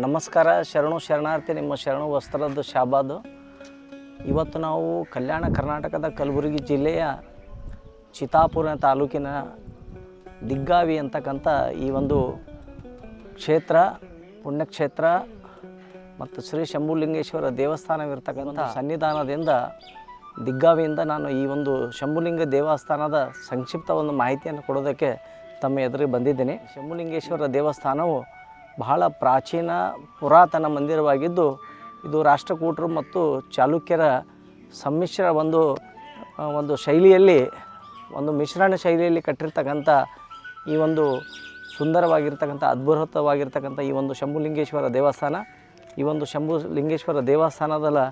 ನಮಸ್ಕಾರ ಶರಣು ಶರಣಾರ್ಥಿ ನಿಮ್ಮ ಶರಣು ವಸ್ತ್ರದ ಶಾಬಾದು. ಇವತ್ತು ನಾವು ಕಲ್ಯಾಣ ಕರ್ನಾಟಕದ ಕಲಬುರಗಿ ಜಿಲ್ಲೆಯ ಚಿತಾಪುರ ತಾಲೂಕಿನ ದಿಗ್ಗಾವಿ ಅಂತಕ್ಕಂಥ ಈ ಒಂದು ಕ್ಷೇತ್ರ ಪುಣ್ಯಕ್ಷೇತ್ರ ಮತ್ತು ಶ್ರೀ ಶಂಭುಲಿಂಗೇಶ್ವರ ದೇವಸ್ಥಾನವಿರ್ತಕ್ಕಂಥ ಸನ್ನಿಧಾನದಿಂದ ದಿಗ್ಗಾವಿಯಿಂದ ನಾನು ಈ ಒಂದು ಶಂಭುಲಿಂಗ ದೇವಸ್ಥಾನದ ಸಂಕ್ಷಿಪ್ತ ಒಂದು ಮಾಹಿತಿಯನ್ನು ಕೊಡೋದಕ್ಕೆ ತಮ್ಮ ಎದುರಿಗೆ ಬಂದಿದ್ದೀನಿ. ಶಂಭುಲಿಂಗೇಶ್ವರ ದೇವಸ್ಥಾನವು ಬಹಳ ಪ್ರಾಚೀನ ಪುರಾತನ ಮಂದಿರವಾಗಿದ್ದು, ಇದು ರಾಷ್ಟ್ರಕೂಟರು ಮತ್ತು ಚಾಲುಕ್ಯರ ಸಮ್ಮಿಶ್ರ ಒಂದು ಒಂದು ಶೈಲಿಯಲ್ಲಿ, ಒಂದು ಮಿಶ್ರಣ ಶೈಲಿಯಲ್ಲಿ ಕಟ್ಟಿರ್ತಕ್ಕಂಥ ಈ ಒಂದು ಸುಂದರವಾಗಿರ್ತಕ್ಕಂಥ, ಅದ್ಭುತವಾಗಿರ್ತಕ್ಕಂಥ ಈ ಒಂದು ಶಂಭುಲಿಂಗೇಶ್ವರ ದೇವಸ್ಥಾನ. ಈ ಒಂದು ಶಂಭು ಲಿಂಗೇಶ್ವರ ದೇವಸ್ಥಾನದಲ್ಲ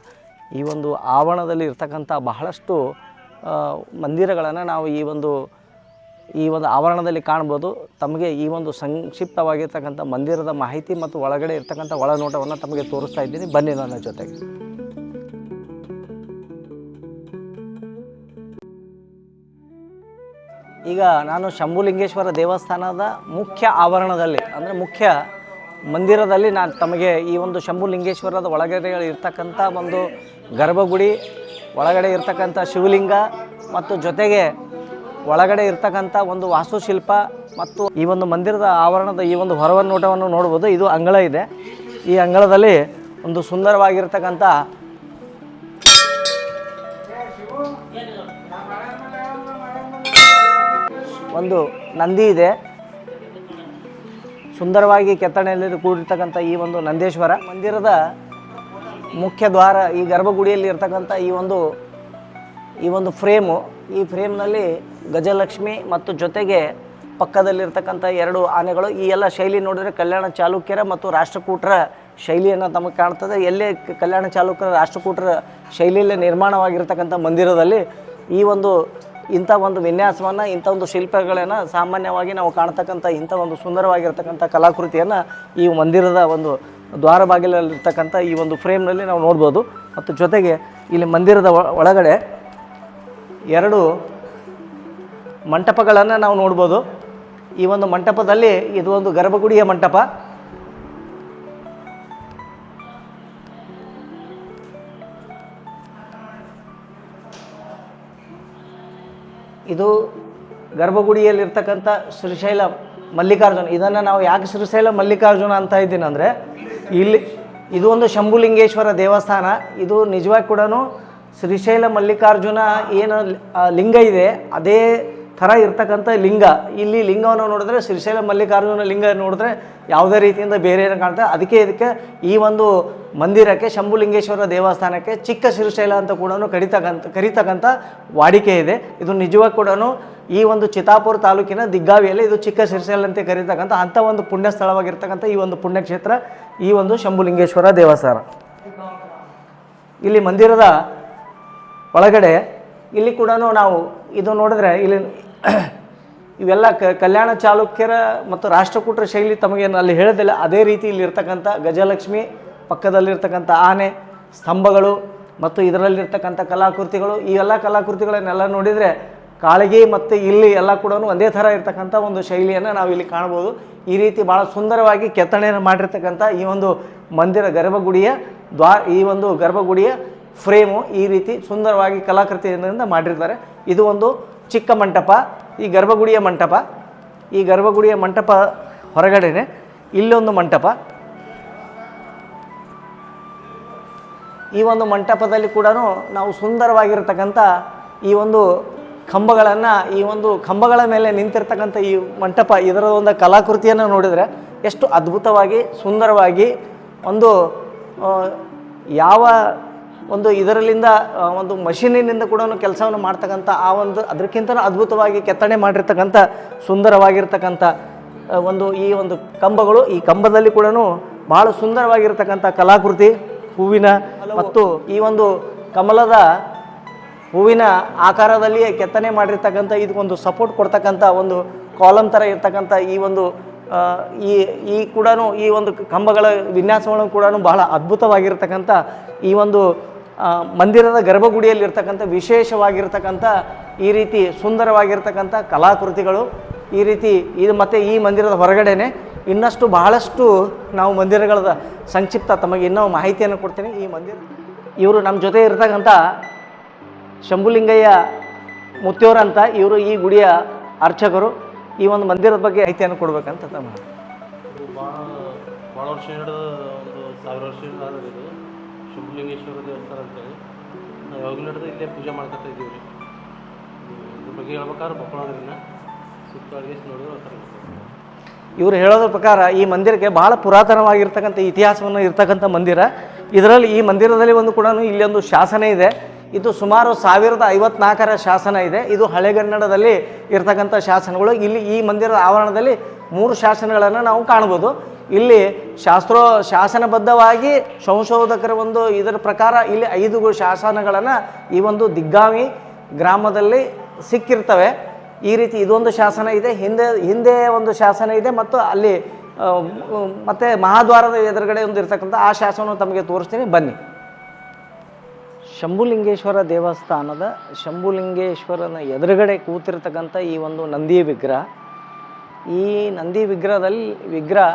ಈ ಒಂದು ಆವರಣದಲ್ಲಿ ಇರ್ತಕ್ಕಂಥ ಬಹಳಷ್ಟು ಮಂದಿರಗಳನ್ನು ನಾವು ಈ ಒಂದು ಈ ಒಂದು ಆವರಣದಲ್ಲಿ ಕಾಣ್ಬೋದು. ತಮಗೆ ಈ ಒಂದು ಸಂಕ್ಷಿಪ್ತವಾಗಿರ್ತಕ್ಕಂಥ ಮಂದಿರದ ಮಾಹಿತಿ ಮತ್ತು ಒಳಗಡೆ ಇರ್ತಕ್ಕಂಥ ಒಳನೋಟವನ್ನು ತಮಗೆ ತೋರಿಸ್ತಾ ಇದ್ದೀನಿ. ಬನ್ನಿ ನನ್ನ ಜೊತೆಗೆ. ಈಗ ನಾನು ಶಂಭುಲಿಂಗೇಶ್ವರ ದೇವಸ್ಥಾನದ ಮುಖ್ಯ ಆವರಣದಲ್ಲಿ, ಅಂದರೆ ಮುಖ್ಯ ಮಂದಿರದಲ್ಲಿ ನಾನು ತಮಗೆ ಈ ಒಂದು ಶಂಭುಲಿಂಗೇಶ್ವರದ ಒಳಗಡೆ ಇರ್ತಕ್ಕಂಥ ಒಂದು ಗರ್ಭಗುಡಿ, ಒಳಗಡೆ ಇರ್ತಕ್ಕಂಥ ಶಿವಲಿಂಗ ಮತ್ತು ಜೊತೆಗೆ ಒಳಗಡೆ ಇರ್ತಕ್ಕಂಥ ಒಂದು ವಾಸ್ತುಶಿಲ್ಪ ಮತ್ತು ಈ ಒಂದು ಮಂದಿರದ ಆವರಣದ ಈ ಒಂದು ಹೊರವನ್ನೋಟವನ್ನು ನೋಡ್ಬೋದು. ಇದು ಅಂಗಳ ಇದೆ. ಈ ಅಂಗಳದಲ್ಲಿ ಒಂದು ಸುಂದರವಾಗಿರ್ತಕ್ಕಂಥ ಒಂದು ನಂದಿ ಇದೆ. ಸುಂದರವಾಗಿ ಕೆತ್ತನೆಯಲ್ಲಿ ಕೂಡಿರ್ತಕ್ಕಂಥ ಈ ಒಂದು ನಂದೇಶ್ವರ. ಮಂದಿರದ ಮುಖ್ಯ ದ್ವಾರ ಈ ಗರ್ಭಗುಡಿಯಲ್ಲಿ ಇರ್ತಕ್ಕಂಥ ಈ ಒಂದು ಈ ಒಂದು ಫ್ರೇಮು ಈ ಫ್ರೇಮ್ನಲ್ಲಿ ಗಜಲಕ್ಷ್ಮಿ ಮತ್ತು ಜೊತೆಗೆ ಪಕ್ಕದಲ್ಲಿರ್ತಕ್ಕಂಥ ಎರಡು ಆನೆಗಳು ಈ ಎಲ್ಲ ಶೈಲಿ ನೋಡಿದರೆ ಕಲ್ಯಾಣ ಚಾಲುಕ್ಯರ ಮತ್ತು ರಾಷ್ಟ್ರಕೂಟರ ಶೈಲಿಯನ್ನು ನಮಗೆ ಕಾಣ್ತದೆ. ಎಲ್ಲೇ ಕಲ್ಯಾಣ ಚಾಲುಕ್ಯರ, ರಾಷ್ಟ್ರಕೂಟರ ಶೈಲಿಯಲ್ಲೇ ನಿರ್ಮಾಣವಾಗಿರ್ತಕ್ಕಂಥ ಮಂದಿರದಲ್ಲಿ ಈ ಒಂದು ಇಂಥ ಒಂದು ವಿನ್ಯಾಸವನ್ನು, ಇಂಥ ಒಂದು ಶಿಲ್ಪಗಳನ್ನು ಸಾಮಾನ್ಯವಾಗಿ ನಾವು ಕಾಣ್ತಕ್ಕಂಥ, ಇಂಥ ಒಂದು ಸುಂದರವಾಗಿರ್ತಕ್ಕಂಥ ಕಲಾಕೃತಿಯನ್ನು ಈ ಮಂದಿರದ ಒಂದು ದ್ವಾರ ಬಾಗಿಲಲ್ಲಿರ್ತಕ್ಕಂಥ ಈ ಒಂದು ಫ್ರೇಮ್ನಲ್ಲಿ ನಾವು ನೋಡ್ಬೋದು. ಮತ್ತು ಜೊತೆಗೆ ಇಲ್ಲಿ ಮಂದಿರದ ಒಳಗಡೆ ಎರಡು ಮಂಟಪಗಳನ್ನು ನಾವು ನೋಡ್ಬೋದು. ಈ ಒಂದು ಮಂಟಪದಲ್ಲಿ ಇದು ಒಂದು ಗರ್ಭಗುಡಿಯ ಮಂಟಪ. ಇದು ಗರ್ಭಗುಡಿಯಲ್ಲಿರ್ತಕ್ಕಂಥ ಶ್ರೀಶೈಲ ಮಲ್ಲಿಕಾರ್ಜುನ. ಇದನ್ನು ನಾವು ಯಾಕೆ ಶ್ರೀಶೈಲ ಮಲ್ಲಿಕಾರ್ಜುನ ಅಂತ ಇದ್ದೀನಿ ಅಂದರೆ ಇಲ್ಲಿ ಇದು ಒಂದು ಶಂಭುಲಿಂಗೇಶ್ವರ ದೇವಸ್ಥಾನ. ಇದು ನಿಜವಾಗಿ ಕೂಡ ಶ್ರೀಶೈಲ ಮಲ್ಲಿಕಾರ್ಜುನ ಏನು ಲಿಂಗ ಇದೆ, ಅದೇ ಥರ ಇರ್ತಕ್ಕಂಥ ಲಿಂಗ. ಇಲ್ಲಿ ಲಿಂಗವನ್ನು ನೋಡಿದ್ರೆ ಶ್ರೀಶೈಲ ಮಲ್ಲಿಕಾರ್ಜುನ ಲಿಂಗ ನೋಡಿದ್ರೆ ಯಾವುದೇ ರೀತಿಯಿಂದ ಬೇರೆ ಏನೋ ಕಾಣ್ತದೆ ಅದಕ್ಕೆ ಇದಕ್ಕೆ ಈ ಒಂದು ಮಂದಿರಕ್ಕೆ, ಶಂಭುಲಿಂಗೇಶ್ವರ ದೇವಸ್ಥಾನಕ್ಕೆ ಚಿಕ್ಕ ಶ್ರೀಶೈಲ ಅಂತ ಕೂಡ ಕರಿತಕ್ಕಂಥ ಕರಿತಕ್ಕಂಥ ವಾಡಿಕೆ ಇದೆ. ಇದು ನಿಜವಾಗಿ ಕೂಡ ಈ ಒಂದು ಚಿತಾಪುರ ತಾಲೂಕಿನ ದಿಗ್ಗಾವಿಯಲ್ಲಿ ಇದು ಚಿಕ್ಕ ಶ್ರೀಶೈಲ ಅಂತ ಕರೀತಕ್ಕಂಥ ಅಂಥ ಒಂದು ಪುಣ್ಯ ಸ್ಥಳವಾಗಿರ್ತಕ್ಕಂಥ ಈ ಒಂದು ಪುಣ್ಯಕ್ಷೇತ್ರ, ಈ ಒಂದು ಶಂಭುಲಿಂಗೇಶ್ವರ ದೇವಸ್ಥಾನ. ಇಲ್ಲಿ ಮಂದಿರದ ಒಳಗಡೆ ಇಲ್ಲಿ ಕೂಡ ನಾವು ಇದು ನೋಡಿದ್ರೆ ಇಲ್ಲಿ ಇವೆಲ್ಲ ಕಲ್ಯಾಣ ಚಾಲುಕ್ಯರ ಮತ್ತು ರಾಷ್ಟ್ರಕೂಟರ ಶೈಲಿ ತಮಗೇನು ಅಲ್ಲಿ ಹೇಳೋದಿಲ್ಲ. ಅದೇ ರೀತಿ ಇಲ್ಲಿರ್ತಕ್ಕಂಥ ಗಜಲಕ್ಷ್ಮಿ, ಪಕ್ಕದಲ್ಲಿರ್ತಕ್ಕಂಥ ಆನೆ, ಸ್ತಂಭಗಳು ಮತ್ತು ಇದರಲ್ಲಿರ್ತಕ್ಕಂಥ ಕಲಾಕೃತಿಗಳು. ಈ ಎಲ್ಲ ಕಲಾಕೃತಿಗಳನ್ನೆಲ್ಲ ನೋಡಿದರೆ ಕಾಳಗಿ ಮತ್ತು ಇಲ್ಲಿ ಎಲ್ಲ ಕೂಡ ಒಂದೇ ಥರ ಇರ್ತಕ್ಕಂಥ ಒಂದು ಶೈಲಿಯನ್ನು ನಾವು ಇಲ್ಲಿ ಕಾಣ್ಬೋದು. ಈ ರೀತಿ ಭಾಳ ಸುಂದರವಾಗಿ ಕೆತ್ತನೆಯನ್ನು ಮಾಡಿರ್ತಕ್ಕಂಥ ಈ ಒಂದು ಮಂದಿರ ಗರ್ಭಗುಡಿಯ ದ್ವಾ ಈ ಒಂದು ಗರ್ಭಗುಡಿಯ ಫ್ರೇಮು ಈ ರೀತಿ ಸುಂದರವಾಗಿ ಕಲಾಕೃತಿಯಿಂದ ಮಾಡಿರ್ತಾರೆ. ಇದು ಒಂದು ಚಿಕ್ಕ ಮಂಟಪ, ಈ ಗರ್ಭಗುಡಿಯ ಮಂಟಪ. ಈ ಗರ್ಭಗುಡಿಯ ಮಂಟಪ ಹೊರಗಡೆನೆ ಇಲ್ಲೊಂದು ಮಂಟಪ. ಈ ಒಂದು ಮಂಟಪದಲ್ಲಿ ಕೂಡ ನಾವು ಸುಂದರವಾಗಿರ್ತಕ್ಕಂಥ ಈ ಒಂದು ಕಂಬಗಳನ್ನು, ಈ ಒಂದು ಕಂಬಗಳ ಮೇಲೆ ನಿಂತಿರ್ತಕ್ಕಂಥ ಈ ಮಂಟಪ, ಇದರ ಒಂದು ಕಲಾಕೃತಿಯನ್ನು ನೋಡಿದರೆ ಎಷ್ಟು ಅದ್ಭುತವಾಗಿ, ಸುಂದರವಾಗಿ ಒಂದು ಯಾವ ಒಂದು ಇದರಲ್ಲಿಂದ ಒಂದು ಮಷೀನಿನಿಂದ ಕೂಡ ಕೆಲಸವನ್ನು ಮಾಡ್ತಕ್ಕಂಥ ಆ ಒಂದು ಅದಕ್ಕಿಂತ ಅದ್ಭುತವಾಗಿ ಕೆತ್ತನೆ ಮಾಡಿರ್ತಕ್ಕಂಥ ಸುಂದರವಾಗಿರ್ತಕ್ಕಂಥ ಒಂದು ಈ ಒಂದು ಕಂಬಗಳು ಈ ಕಂಬದಲ್ಲಿ ಕೂಡ ಬಹಳ ಸುಂದರವಾಗಿರ್ತಕ್ಕಂಥ ಕಲಾಕೃತಿ ಹೂವಿನ ಮತ್ತು ಈ ಒಂದು ಕಮಲದ ಹೂವಿನ ಆಕಾರದಲ್ಲಿಯೇ ಕೆತ್ತನೆ ಮಾಡಿರ್ತಕ್ಕಂಥ ಇದಕ್ಕೊಂದು ಸಪೋರ್ಟ್ ಕೊಡ್ತಕ್ಕಂಥ ಒಂದು ಕಾಲಮ್ ಥರ ಇರ್ತಕ್ಕಂಥ ಈ ಒಂದು ಈ ಈ ಕೂಡ ಈ ಒಂದು ಕಂಬಗಳ ವಿನ್ಯಾಸಗಳನ್ನು ಕೂಡ ಬಹಳ ಅದ್ಭುತವಾಗಿರ್ತಕ್ಕಂಥ ಈ ಒಂದು ಮಂದಿರದ ಗರ್ಭಗುಡಿಯಲ್ಲಿರ್ತಕ್ಕಂಥ, ವಿಶೇಷವಾಗಿರ್ತಕ್ಕಂಥ, ಈ ರೀತಿ ಸುಂದರವಾಗಿರ್ತಕ್ಕಂಥ ಕಲಾಕೃತಿಗಳು, ಈ ರೀತಿ ಇದು ಮತ್ತು ಈ ಮಂದಿರದ ಹೊರಗಡೆನೆ ಇನ್ನಷ್ಟು ಬಹಳಷ್ಟು ನಾವು ಮಂದಿರಗಳ ಸಂಕ್ಷಿಪ್ತ ತಮಗೆ ಇನ್ನೂ ಮಾಹಿತಿಯನ್ನು ಕೊಡ್ತೀನಿ. ಈ ಮಂದಿರ ಇವರು ನಮ್ಮ ಜೊತೆ ಇರ್ತಕ್ಕಂಥ ಶಂಭುಲಿಂಗಯ್ಯ ಮುತ್ತಿಯವರಂತ ಇವರು ಈ ಗುಡಿಯ ಅರ್ಚಕರು. ಈ ಒಂದು ಮಂದಿರದ ಬಗ್ಗೆ ಮಾಹಿತಿಯನ್ನು ಕೊಡಬೇಕಂತ ತಮ್ಮ ಭಾಳ ವರ್ಷ ಒಂದು ಸಾವಿರ ವರ್ಷ ಶಂಭುಲಿಂಗೇಶ್ವರ ದೇವಸ್ಥಾನ ಅಂತೇಳಿ. ನಾವು ಯಾವಾಗಲೂ ಹಿಡಿದು ಇಲ್ಲೇ ಪೂಜೆ ಮಾಡ್ಕೊತಾ ಇದ್ದೀವಿ ರೀ. ಇದ್ರ ಬಗ್ಗೆ ಹೇಳ್ಬೇಕಾದ್ರೆ ಬಕ್ಕಳೋದ್ರಿಂದ ಸುತ್ತ ನೋಡಿದ್ರೆ ಥರ ಇವರು ಹೇಳೋದ್ರ ಪ್ರಕಾರ ಈ ಮಂದಿರಕ್ಕೆ ಬಹಳ ಪುರಾತನವಾಗಿರ್ತಕ್ಕಂಥ ಇತಿಹಾಸವನ್ನು ಇರ್ತಕ್ಕಂಥ ಮಂದಿರ. ಇದರಲ್ಲಿ ಈ ಮಂದಿರದಲ್ಲಿ ಒಂದು ಕೂಡ ಇಲ್ಲೊಂದು ಶಾಸನ ಇದೆ. ಇದು ಸುಮಾರು ಸಾವಿರದ ಐವತ್ನಾಲ್ಕರ ಶಾಸನ ಇದೆ. ಇದು ಹಳೆಗನ್ನಡದಲ್ಲಿ ಇರ್ತಕ್ಕಂಥ ಶಾಸನಗಳು. ಇಲ್ಲಿ ಈ ಮಂದಿರದ ಆವರಣದಲ್ಲಿ ಮೂರು ಶಾಸನಗಳನ್ನು ನಾವು ಕಾಣ್ಬೋದು ಇಲ್ಲಿ ಶಾಸ್ತ್ರೋ, ಶಾಸನಬದ್ಧವಾಗಿ ಸಂಶೋಧಕರ ಒಂದು ಇದರ ಪ್ರಕಾರ ಇಲ್ಲಿ ಐದು ಶಾಸನಗಳನ್ನು ಈ ಒಂದು ದಿಗ್ಗಾಮಿ ಗ್ರಾಮದಲ್ಲಿ ಸಿಕ್ಕಿರ್ತವೆ. ಈ ರೀತಿ ಇದೊಂದು ಶಾಸನ ಇದೆ, ಹಿಂದೆ ಹಿಂದೆ ಒಂದು ಶಾಸನ ಇದೆ ಮತ್ತು ಅಲ್ಲಿ ಮತ್ತೆ ಮಹಾದ್ವಾರದ ಎದುರುಗಡೆ ಒಂದು ಇರ್ತಕ್ಕಂಥ ಆ ಶಾಸನವನ್ನು ತಮಗೆ ತೋರಿಸ್ತೀನಿ. ಬನ್ನಿ. ಶಂಭುಲಿಂಗೇಶ್ವರ ದೇವಸ್ಥಾನದ, ಶಂಭುಲಿಂಗೇಶ್ವರನ ಎದುರುಗಡೆ ಕೂತಿರ್ತಕ್ಕಂಥ ಈ ಒಂದು ನಂದಿ ವಿಗ್ರಹ. ಈ ನಂದಿ ವಿಗ್ರಹದಲ್ಲಿ, ವಿಗ್ರಹ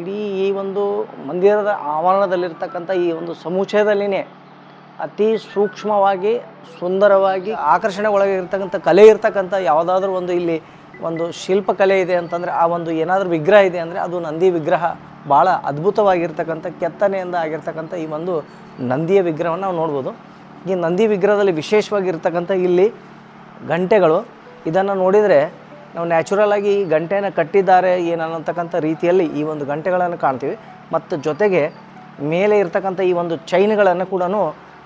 ಇಡೀ ಈ ಒಂದು ಮಂದಿರದ ಆವರಣದಲ್ಲಿರ್ತಕ್ಕಂಥ ಈ ಒಂದು ಸಮುಚ್ಚಯದಲ್ಲಿನೇ ಅತಿ ಸೂಕ್ಷ್ಮವಾಗಿ, ಸುಂದರವಾಗಿ ಆಕರ್ಷಣೆ ಆಕರ್ಷಣೆಗೊಳಗಿರ್ತಕ್ಕಂಥ ಕಲೆ ಇರ್ತಕ್ಕಂಥ ಯಾವುದಾದ್ರೂ ಒಂದು ಇಲ್ಲಿ ಒಂದು ಶಿಲ್ಪಕಲೆ ಇದೆ ಅಂತಂದರೆ ಆ ಒಂದು ಏನಾದರೂ ವಿಗ್ರಹ ಇದೆ ಅಂದರೆ ಅದು ನಂದಿ ವಿಗ್ರಹ ಭಾಳ ಅದ್ಭುತವಾಗಿರ್ತಕ್ಕಂಥ ಕೆತ್ತನೆಯಿಂದ ಆಗಿರ್ತಕ್ಕಂಥ ಈ ಒಂದು ನಂದಿಯ ವಿಗ್ರಹವನ್ನು ನಾವು ನೋಡ್ಬೋದು. ಈ ನಂದಿ ವಿಗ್ರಹದಲ್ಲಿ ವಿಶೇಷವಾಗಿರ್ತಕ್ಕಂಥ ಇಲ್ಲಿ ಗಂಟೆಗಳು. ಇದನ್ನು ನೋಡಿದರೆ ನಾವು ನ್ಯಾಚುರಲ್ ಆಗಿ ಈ ಗಂಟೆನ ಕಟ್ಟಿದ್ದಾರೆ ಏನನ್ನತಕ್ಕಂಥ ರೀತಿಯಲ್ಲಿ ಈ ಒಂದು ಗಂಟೆಗಳನ್ನು ಕಾಣ್ತೀವಿ. ಮತ್ತು ಜೊತೆಗೆ ಮೇಲೆ ಇರ್ತಕ್ಕಂಥ ಈ ಒಂದು ಚೈನ್ಗಳನ್ನು ಕೂಡ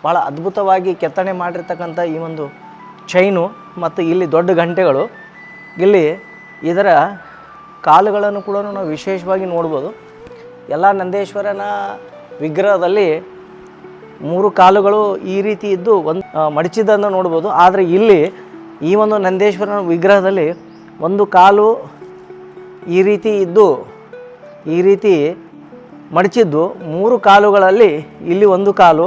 ಭಾಳ ಅದ್ಭುತವಾಗಿ ಕೆತ್ತನೆ ಮಾಡಿರ್ತಕ್ಕಂಥ ಈ ಒಂದು ಚೈನು ಮತ್ತು ಇಲ್ಲಿ ದೊಡ್ಡ ಗಂಟೆಗಳು. ಇಲ್ಲಿ ಇದರ ಕಾಲುಗಳನ್ನು ಕೂಡ ನಾವು ವಿಶೇಷವಾಗಿ ನೋಡ್ಬೋದು. ಎಲ್ಲ ನಂದೇಶ್ವರನ ವಿಗ್ರಹದಲ್ಲಿ ಮೂರು ಕಾಲುಗಳು ಈ ರೀತಿ ಇದ್ದು ಒಂದು ಮಡಚಿದ್ದನ್ನು ನೋಡ್ಬೋದು. ಆದರೆ ಇಲ್ಲಿ ಈ ಒಂದು ನಂದೇಶ್ವರನ ವಿಗ್ರಹದಲ್ಲಿ ಒಂದು ಕಾಲು ಈ ರೀತಿ ಇದ್ದು, ಈ ರೀತಿ ಮಡಚಿದ್ದು ಮೂರು ಕಾಲುಗಳಲ್ಲಿ ಇಲ್ಲಿ ಒಂದು ಕಾಲು.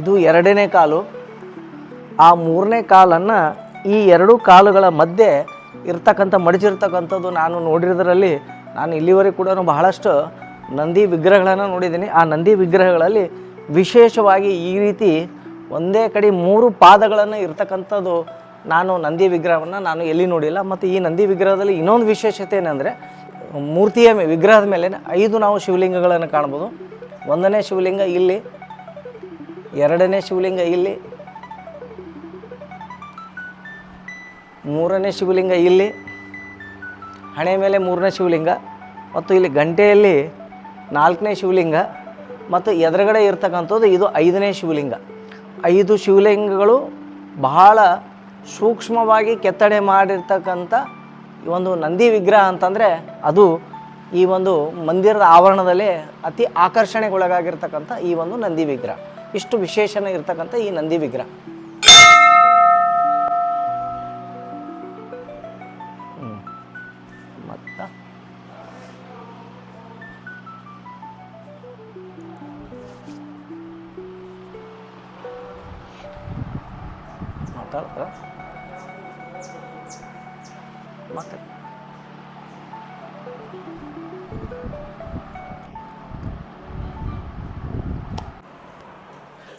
ಇದು ಎರಡನೇ ಕಾಲು. ಆ ಮೂರನೇ ಕಾಲನ್ನು ಈ ಎರಡು ಕಾಲುಗಳ ಮಧ್ಯೆ ಇರ್ತಕ್ಕಂಥ, ಮಡಚಿರ್ತಕ್ಕಂಥದ್ದು ನಾನು ನೋಡಿರೋದ್ರಲ್ಲಿ, ನಾನು ಇಲ್ಲಿವರೆಗೆ ಕೂಡ ಬಹಳಷ್ಟು ನಂದಿ ವಿಗ್ರಹಗಳನ್ನು ನೋಡಿದ್ದೀನಿ. ಆ ನಂದಿ ವಿಗ್ರಹಗಳಲ್ಲಿ ವಿಶೇಷವಾಗಿ ಈ ರೀತಿ ಒಂದೇ ಕಡೆ ಮೂರು ಪಾದಗಳನ್ನು ಇರ್ತಕ್ಕಂಥದ್ದು ನಾನು ನಂದಿ ವಿಗ್ರಹವನ್ನು ನಾನು ಎಲ್ಲಿ ನೋಡಿಲ್ಲ, ಮತ್ತು ಈ ನಂದಿ ವಿಗ್ರಹದಲ್ಲಿ ಇನ್ನೊಂದು ವಿಶೇಷತೆ ಏನಂದರೆ, ಮೂರ್ತಿಯ ವಿಗ್ರಹದ ಮೇಲೆ ಐದು ನಾವು ಶಿವಲಿಂಗಗಳನ್ನು ಕಾಣ್ಬೋದು. ಒಂದನೇ ಶಿವಲಿಂಗ ಇಲ್ಲಿ, ಎರಡನೇ ಶಿವಲಿಂಗ ಇಲ್ಲಿ, ಮೂರನೇ ಶಿವಲಿಂಗ ಇಲ್ಲಿ, ಹಣೆ ಮೇಲೆ ಮೂರನೇ ಶಿವಲಿಂಗ, ಮತ್ತು ಇಲ್ಲಿ ಗಂಟೆಯಲ್ಲಿ ನಾಲ್ಕನೇ ಶಿವಲಿಂಗ, ಮತ್ತು ಎದುರುಗಡೆ ಇರ್ತಕ್ಕಂಥದ್ದು ಇದು ಐದನೇ ಶಿವಲಿಂಗ. ಐದು ಶಿವಲಿಂಗಗಳು ಬಹಳ ಸೂಕ್ಷ್ಮವಾಗಿ ಕೆತ್ತನೆ ಮಾಡಿರ್ತಕ್ಕಂಥ ಈ ಒಂದು ನಂದಿ ವಿಗ್ರಹ ಅಂತಂದರೆ ಅದು ಈ ಒಂದು ಮಂದಿರದ ಆವರಣದಲ್ಲಿ ಅತಿ ಆಕರ್ಷಣೆಗೊಳಗಾಗಿರ್ತಕ್ಕಂಥ ಈ ಒಂದು ನಂದಿ ವಿಗ್ರಹ. ಇಷ್ಟು ವಿಶೇಷನೇ ಇರ್ತಕ್ಕಂಥ ಈ ನಂದಿ ವಿಗ್ರಹ. ಮತ್ತು? ಮತ್ತೆ.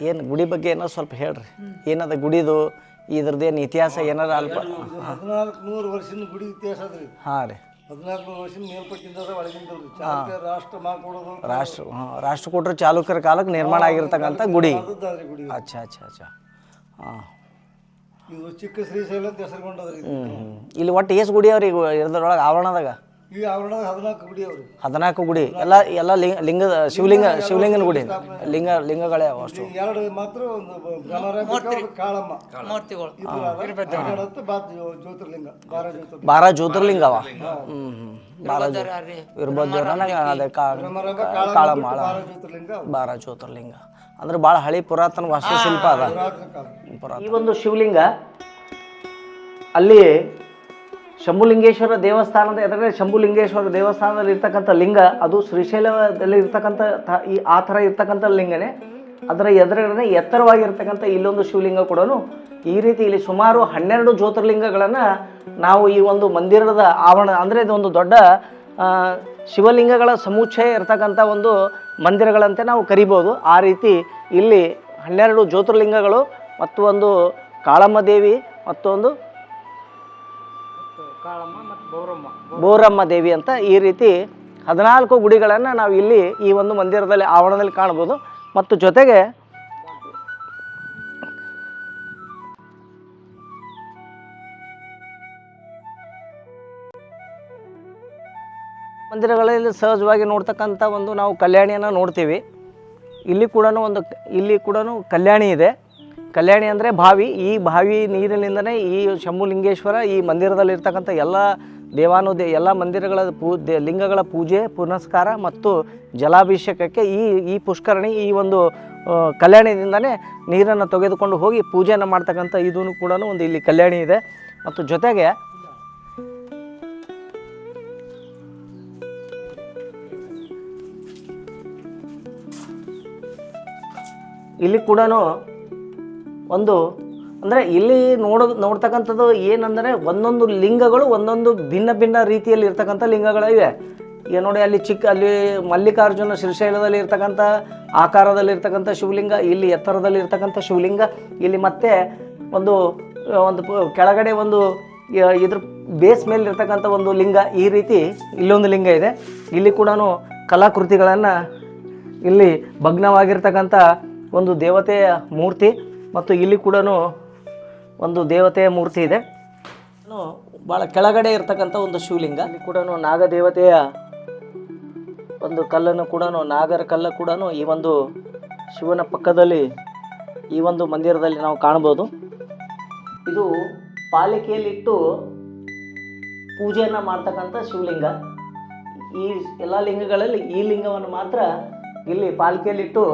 ಏನು ಗುಡಿ ಬಗ್ಗೆ ಏನೋ ಸ್ವಲ್ಪ ಹೇಳ್ರಿ. ಏನದ ಗುಡಿದು ಇದ್ರದ್ದು ಏನು ಇತಿಹಾಸ ಏನಾರ ಅಲ್ಪ? ಹದಿನಾಲ್ಕು ನೂರು ವರ್ಷದ ಗುಡಿ ಇತಿಹಾಸ ಅದ್ರಿ. ಹಾಂ ರೀ. ಹದಿನಾಲ್ಕು ನೂರು ವರ್ಷದ ಮೇಲ್ಪಟ್ಟಿಂದ ಒಳಗಿಂದಲ್ರಿ ಚಾಲುಕ್ಯ ರಾಷ್ಟ್ರ ಮಾಡ್ಕೊಡೋದು ರಾಷ್ಟ್ರ ಹಾಂ ರಾಷ್ಟ್ರಕೂಟರು ಚಾಲುಕ್ಯರ ಕಾಲಕ್ಕೆ ನಿರ್ಮಾಣ ಆಗಿರ್ತಕ್ಕಂಥ ಗುಡಿ. ಅಚ್ಚ ಅಚ್ಚ ಅಚ್ಚ ಅಚ್ಚಾ ಅಚ್ಚಾ. ಹಾಂ. ಇದು ಚಿಕ್ಕ ಶ್ರೀಶೈಲ ಅಂತ ಹೆಸರುಗೊಂಡದ್ರಿ ಇಲ್ಲಿ ಒಟ್ಟು ಏಸ್ ಗುಡಿ ಅವ್ರಿ ಇದ್ರೊಳಗೆ ಆವರಣದಾಗ? ಈ ಆವರಣದಾಗ ಹದಿನಾಲ್ಕು ಗುಡಿ ಅವ್ರಿ. ಹದಿನಾಲ್ಕು ಗುಡಿ. ಎಲ್ಲ ಎಲ್ಲ ಲಿಂಗ ಲಿಂಗದ ಶಿವಲಿಂಗ ಶಿವಲಿಂಗನ ಗುಡಿ. ಲಿಂಗ ಲಿಂಗಗಳೇ ಅವು ಅಷ್ಟು. ಎರಡು ಮಾತ್ರ ಒಂದು ಬ- ಭ್ರಮರಾಂಬಿಕೆ, ಕಾಳಮ್ಮ. ಮೂರ್ತಿಗಳು. ಹನ್ನೆರಡು ಜ್ಯೋತಿರ್ಲಿಂಗ ಬಾರ ಜ್ಯೋತಿರ್ಲಿಂಗ. ಬಾರ ಜ್ಯೋತಿರ್ಲಿಂಗ ಅವ. ಹ್ಞೂ ಹ್ಞೂ ಬಾರ ಇರ್ಬೋದು ನನಗೆ ಅದೇ ಕಾ ಕಾಳಮ್ಮ. ಬಾರ ಜ್ಯೋತಿರ್ಲಿಂಗ. ಅಂದ್ರೆ ಭಾಳ ಹಳಿ ಪುರಾತನ ವಾಸ್ತುಶಿಲ್ಪ ಅದ. ಈ ಒಂದು ಶಿವಲಿಂಗ. ಅಲ್ಲಿ ಶಂಭುಲಿಂಗೇಶ್ವರ ದೇವಸ್ಥಾನದ ಎದುರುಗಡೆ ಶಂಭುಲಿಂಗೇಶ್ವರ ದೇವಸ್ಥಾನದಲ್ಲಿ ಇರ್ತಕ್ಕಂಥ ಲಿಂಗ, ಅದು ಶ್ರೀಶೈಲದಲ್ಲಿ ಇರ್ತಕ್ಕಂಥ ಈ ಆ ಥರ ಇರ್ತಕ್ಕಂಥ ಲಿಂಗನೇ. ಅದರ ಎದುರುಗಡೆ ಎತ್ತರವಾಗಿರ್ತಕ್ಕಂಥ ಇಲ್ಲೊಂದು ಶಿವಲಿಂಗ ಕೂಡ ಈ ರೀತಿ ಇಲ್ಲಿ ಸುಮಾರು ಹನ್ನೆರಡು ಜ್ಯೋತಿರ್ಲಿಂಗಗಳನ್ನು ನಾವು ಈ ಒಂದು ಮಂದಿರದ ಆವರಣ, ಅಂದರೆ ಇದೊಂದು ದೊಡ್ಡ ಶಿವಲಿಂಗಗಳ ಸಮುಚ್ಚಯ ಇರ್ತಕ್ಕಂಥ ಒಂದು ಮಂದಿರಗಳಂತೆ ನಾವು ಕರಿಬೋದು. ಆ ರೀತಿ ಇಲ್ಲಿ ಹನ್ನೆರಡು ಜ್ಯೋತಿರ್ಲಿಂಗಗಳು ಮತ್ತು ಒಂದು ಕಾಳಮ್ಮ ದೇವಿ ಮತ್ತೊಂದು ಬೋರಮ್ಮ ದೇವಿ ಅಂತ ಈ ರೀತಿ ಹದಿನಾಲ್ಕು ಗುಡಿಗಳನ್ನು ನಾವು ಇಲ್ಲಿ ಈ ಒಂದು ಮಂದಿರದಲ್ಲಿ, ಆವರಣದಲ್ಲಿ ಕಾಣ್ಬೋದು ಮತ್ತು ಜೊತೆಗೆ ಮಂದಿರಗಳಲ್ಲಿ ಸಹಜವಾಗಿ ನೋಡ್ತಕ್ಕಂಥ ಒಂದು ನಾವು ಕಲ್ಯಾಣಿಯನ್ನು ನೋಡ್ತೀವಿ. ಇಲ್ಲಿ ಕೂಡ ಒಂದು ಇಲ್ಲಿ ಕೂಡ ಕಲ್ಯಾಣಿ ಇದೆ. ಕಲ್ಯಾಣಿ ಅಂದರೆ ಬಾವಿ. ಈ ಬಾವಿ ನೀರಿನಿಂದನೇ ಈ ಶಂಭುಲಿಂಗೇಶ್ವರ ಈ ಮಂದಿರದಲ್ಲಿರ್ತಕ್ಕಂಥ ಎಲ್ಲ ದೇವಾನುದೇ, ಎಲ್ಲ ಮಂದಿರಗಳ ಪೂ ಲಿಂಗಗಳ ಪೂಜೆ, ಪುನಸ್ಕಾರ ಮತ್ತು ಜಲಾಭಿಷೇಕಕ್ಕೆ ಈ ಈ ಪುಷ್ಕರಣಿ ಈ ಒಂದು ಕಲ್ಯಾಣಿಯಿಂದನೇ ಕಲ್ಯಾಣಿದಿಂದನೇ ನೀರನ್ನು ತೆಗೆದುಕೊಂಡು ಹೋಗಿ ಪೂಜೆಯನ್ನು ಮಾಡ್ತಕ್ಕಂಥ ಇದೂ ಕೂಡ ಒಂದು ಇಲ್ಲಿ ಕಲ್ಯಾಣಿ ಇದೆ. ಮತ್ತು ಜೊತೆಗೆ ಇಲ್ಲಿ ಕೂಡ ಒಂದು, ಅಂದರೆ ಇಲ್ಲಿ ನೋಡೋ, ನೋಡ್ತಕ್ಕಂಥದ್ದು ಏನಂದರೆ ಒಂದೊಂದು ಲಿಂಗಗಳು ಒಂದೊಂದು ಭಿನ್ನ ಭಿನ್ನ ರೀತಿಯಲ್ಲಿ ಇರ್ತಕ್ಕಂಥ ಲಿಂಗಗಳಿವೆ ಈಗ ನೋಡಿ ಅಲ್ಲಿ ಚಿಕ್ಕ, ಅಲ್ಲಿ ಮಲ್ಲಿಕಾರ್ಜುನ ಶ್ರೀಶೈಲದಲ್ಲಿ ಇರ್ತಕ್ಕಂಥ ಆಕಾರದಲ್ಲಿ ಇರ್ತಕ್ಕಂಥ ಶಿವಲಿಂಗ, ಇಲ್ಲಿ ಎತ್ತರದಲ್ಲಿ ಇರ್ತಕ್ಕಂಥ ಶಿವಲಿಂಗ, ಇಲ್ಲಿ ಮತ್ತೆ ಒಂದು ಒಂದು ಕೆಳಗಡೆ ಒಂದು ಇದ್ರ ಬೇಸ್ ಮೇಲೆ ಇರ್ತಕ್ಕಂಥ ಒಂದು ಲಿಂಗ, ಈ ರೀತಿ ಇಲ್ಲೊಂದು ಲಿಂಗ ಇದೆ. ಇಲ್ಲಿ ಕೂಡ ಕಲಾಕೃತಿಗಳನ್ನು ಇಲ್ಲಿ ಭಗ್ನವಾಗಿರ್ತಕ್ಕಂಥ ಒಂದು ದೇವತೆಯ ಮೂರ್ತಿ ಮತ್ತು ಇಲ್ಲಿ ಕೂಡ ಒಂದು ದೇವತೆಯ ಮೂರ್ತಿ ಇದೆ. ಇನ್ನು ಭಾಳ ಕೆಳಗಡೆ ಇರ್ತಕ್ಕಂಥ ಒಂದು ಶಿವಲಿಂಗ. ಇಲ್ಲಿ ಕೂಡ ನಾಗದೇವತೆಯ ಒಂದು ಕಲ್ಲನ್ನು ಕೂಡ ನಾಗರ ಕಲ್ಲ ಕೂಡ ಈ ಒಂದು ಶಿವನ ಪಕ್ಕದಲ್ಲಿ ಈ ಒಂದು ಮಂದಿರದಲ್ಲಿ ನಾವು ಕಾಣ್ಬೋದು ಇದು ಪಾಲಿಕೆಯಲ್ಲಿಟ್ಟು ಪೂಜೆಯನ್ನು ಮಾಡ್ತಕ್ಕಂಥ ಶಿವಲಿಂಗ. ಈ ಎಲ್ಲ ಲಿಂಗಗಳಲ್ಲಿ ಈ ಲಿಂಗವನ್ನು ಮಾತ್ರ ಇಲ್ಲಿ ಪಾಲಿಕೆಯಲ್ಲಿಟ್ಟು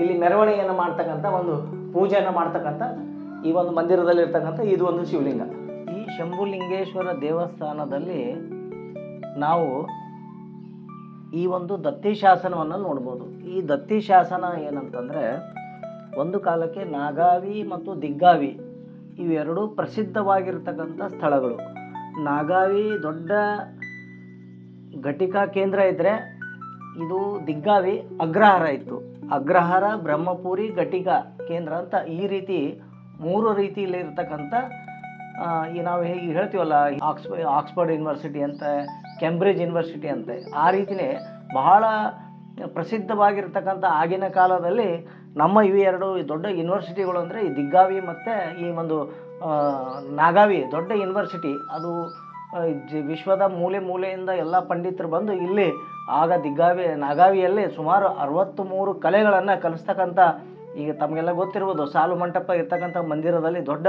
ಇಲ್ಲಿ ಮೆರವಣಿಗೆಯನ್ನು ಮಾಡ್ತಕ್ಕಂಥ ಒಂದು ಪೂಜೆಯನ್ನು ಮಾಡ್ತಕ್ಕಂಥ ಈ ಒಂದು ಮಂದಿರದಲ್ಲಿ ಇರ್ತಕ್ಕಂಥ ಇದು ಒಂದು ಶಿವಲಿಂಗ. ಈ ಶಂಭುಲಿಂಗೇಶ್ವರ ದೇವಸ್ಥಾನದಲ್ಲಿ ನಾವು ಈ ಒಂದು ದತ್ತಿ ಶಾಸನವನ್ನು ನೋಡ್ಬೋದು. ಈ ದತ್ತಿ ಶಾಸನ ಏನಂತಂದರೆ ಒಂದು ಕಾಲಕ್ಕೆ ನಾಗಾವಿ ಮತ್ತು ದಿಗ್ಗಾವಿ ಇವೆರಡೂ ಪ್ರಸಿದ್ಧವಾಗಿರ್ತಕ್ಕಂಥ ಸ್ಥಳಗಳು. ನಾಗಾವಿ ದೊಡ್ಡ ಘಟಿಕಾ ಕೇಂದ್ರ ಇದ್ದರೆ ಇದು ದಿಗ್ಗಾವಿ ಅಗ್ರಹಾರ ಇತ್ತು. ಅಗ್ರಹಾರ, ಬ್ರಹ್ಮಪುರಿ ಘಟಿಕ ಕೇಂದ್ರ ಅಂತ ಈ ರೀತಿ ಮೂರು ರೀತಿಯಲ್ಲಿ ಇರ್ತಕ್ಕಂಥ ಈ ನಾವು ಹೇಗೆ ಹೇಳ್ತೀವಲ್ಲ, ಆಕ್ಸ್, ಆಕ್ಸ್ಫರ್ಡ್ ಯೂನಿವರ್ಸಿಟಿ ಅಂತ ಕೆಂಬ್ರಿಡ್ಜ್ ಯೂನಿವರ್ಸಿಟಿ ಅಂತ, ಆ ರೀತಿಯೇ ಬಹಳ ಪ್ರಸಿದ್ಧವಾಗಿರ್ತಕ್ಕಂಥ ಆಗಿನ ಕಾಲದಲ್ಲಿ ನಮ್ಮ ಇವು ಎರಡು ದೊಡ್ಡ ಯೂನಿವರ್ಸಿಟಿಗಳು ಅಂದರೆ ಈ ದಿಗ್ಗಾವಿ ಮತ್ತು ಈ ಒಂದು ನಾಗಾವಿ ದೊಡ್ಡ ಯೂನಿವರ್ಸಿಟಿ. ಅದು ಜ- ವಿಶ್ವದ ಮೂಲೆ ಮೂಲೆಯಿಂದ ಎಲ್ಲ ಪಂಡಿತರು ಬಂದು ಇಲ್ಲಿ ಆಗ ದಿಗ್ಗಾವಿ, ನಾಗಾವಿಯಲ್ಲಿ ಸುಮಾರು ಅರವತ್ತು ಮೂರು ಕಲೆಗಳನ್ನು ಕಲಿಸ್ತಕ್ಕಂಥ, ಈಗ ತಮಗೆಲ್ಲ ಗೊತ್ತಿರ್ಬೋದು, ಸಾಲು ಮಂಟಪ ಇರ್ತಕ್ಕಂಥ ಮಂದಿರದಲ್ಲಿ ದೊಡ್ಡ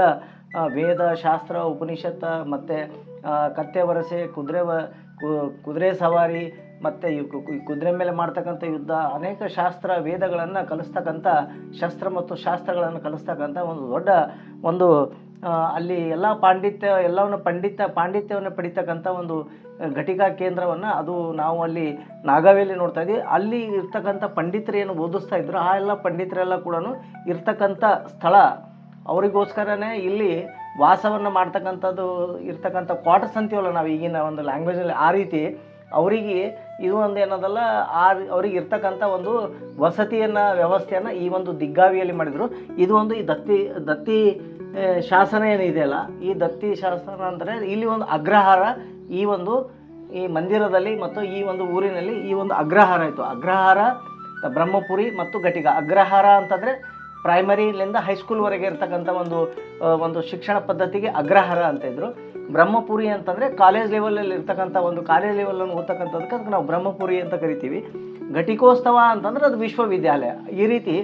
ವೇದ, ಶಾಸ್ತ್ರ, ಉಪನಿಷತ್ತ, ಮತ್ತು ಕತ್ತೆ ವರಸೆ, ಕುದುರೆ ಕುದುರೆ ಸವಾರಿ, ಮತ್ತು ಕುದುರೆ ಮೇಲೆ ಮಾಡ್ತಕ್ಕಂಥ ಯುದ್ಧ, ಅನೇಕ ಶಾಸ್ತ್ರ, ವೇದಗಳನ್ನು ಕಲಿಸ್ತಕ್ಕಂಥ, ಶಸ್ತ್ರ ಮತ್ತು ಶಾಸ್ತ್ರಗಳನ್ನು ಕಲಿಸ್ತಕ್ಕಂಥ ಒಂದು ದೊಡ್ಡ ಒಂದು ಅಲ್ಲಿ ಎಲ್ಲ ಪಾಂಡಿತ್ಯ, ಎಲ್ಲವನ್ನು ಪಂಡಿತ, ಪಾಂಡಿತ್ಯವನ್ನು ಪಡಿತಕ್ಕಂಥ ಒಂದು ಘಟಿಕಾ ಕೇಂದ್ರವನ್ನು ಅದು ನಾವು ಅಲ್ಲಿ ನಾಗಾವೇಲಿ ನೋಡ್ತಾ ಇದ್ದೀವಿ ಅಲ್ಲಿ ಇರ್ತಕ್ಕಂಥ ಪಂಡಿತರು ಏನು ಓದಿಸ್ತಾ ಇದ್ರು, ಆ ಎಲ್ಲ ಪಂಡಿತರೆಲ್ಲ ಕೂಡ ಇರ್ತಕ್ಕಂಥ ಸ್ಥಳ. ಅವರಿಗೋಸ್ಕರನೇ ಇಲ್ಲಿ ವಾಸವನ್ನು ಮಾಡ್ತಕ್ಕಂಥದ್ದು ಇರ್ತಕ್ಕಂಥ ಕ್ವಾರ್ಟರ್ಸ್ ಅಂತೀವಲ್ಲ ನಾವು ಈಗಿನ ಒಂದು ಲ್ಯಾಂಗ್ವೇಜಲ್ಲಿ ಆ ರೀತಿ ಅವರಿಗೆ ಇದು ಒಂದು ಏನದಲ್ಲ, ಆ ಅವ್ರಿಗೆ ಇರ್ತಕ್ಕಂಥ ಒಂದು ವಸತಿಯನ್ನು, ವ್ಯವಸ್ಥೆಯನ್ನು ಈ ಒಂದು ದಿಗ್ಗಾವಿಯಲ್ಲಿ ಮಾಡಿದರು. ಇದು ಒಂದು ಈ ದತ್ತಿ ದತ್ತಿ ಶಾಸನ ಏನಿದೆಯಲ್ಲ ಈ ದತ್ತಿ ಶಾಸನ ಅಂದರೆ ಇಲ್ಲಿ ಒಂದು ಅಗ್ರಹಾರ ಈ ಒಂದು ಈ ಮಂದಿರದಲ್ಲಿ ಮತ್ತು ಈ ಒಂದು ಊರಿನಲ್ಲಿ ಈ ಒಂದು ಅಗ್ರಹಾರ ಇತ್ತು. ಅಗ್ರಹಾರ ಬ್ರಹ್ಮಪುರಿ ಮತ್ತು ಘಟಿಕ ಅಗ್ರಹಾರ ಅಂತಂದರೆ ಪ್ರೈಮರಿಲಿಂದ ಹೈಸ್ಕೂಲ್ವರೆಗೆ ಇರ್ತಕ್ಕಂಥ ಒಂದು ಒಂದು ಶಿಕ್ಷಣ ಪದ್ಧತಿಗೆ ಅಗ್ರಹಾರ ಅಂತ ಇದ್ರು. ಬ್ರಹ್ಮಪುರಿ ಅಂತಂದರೆ ಕಾಲೇಜ್ ಲೆವೆಲಲ್ಲಿ ಇರ್ತಕ್ಕಂಥ ಒಂದು ಕಾಲೇಜ್ ಲೆವೆಲನ್ನು ಓದ್ತಕ್ಕಂಥದಕ್ಕೆ ಅದಕ್ಕೆ ನಾವು ಬ್ರಹ್ಮಪುರಿ ಅಂತ ಕರಿತೀವಿ. ಘಟಿಕೋತ್ಸವ ಅಂತಂದ್ರೆ ಅದು ವಿಶ್ವವಿದ್ಯಾಲಯ. ಈ ರೀತಿ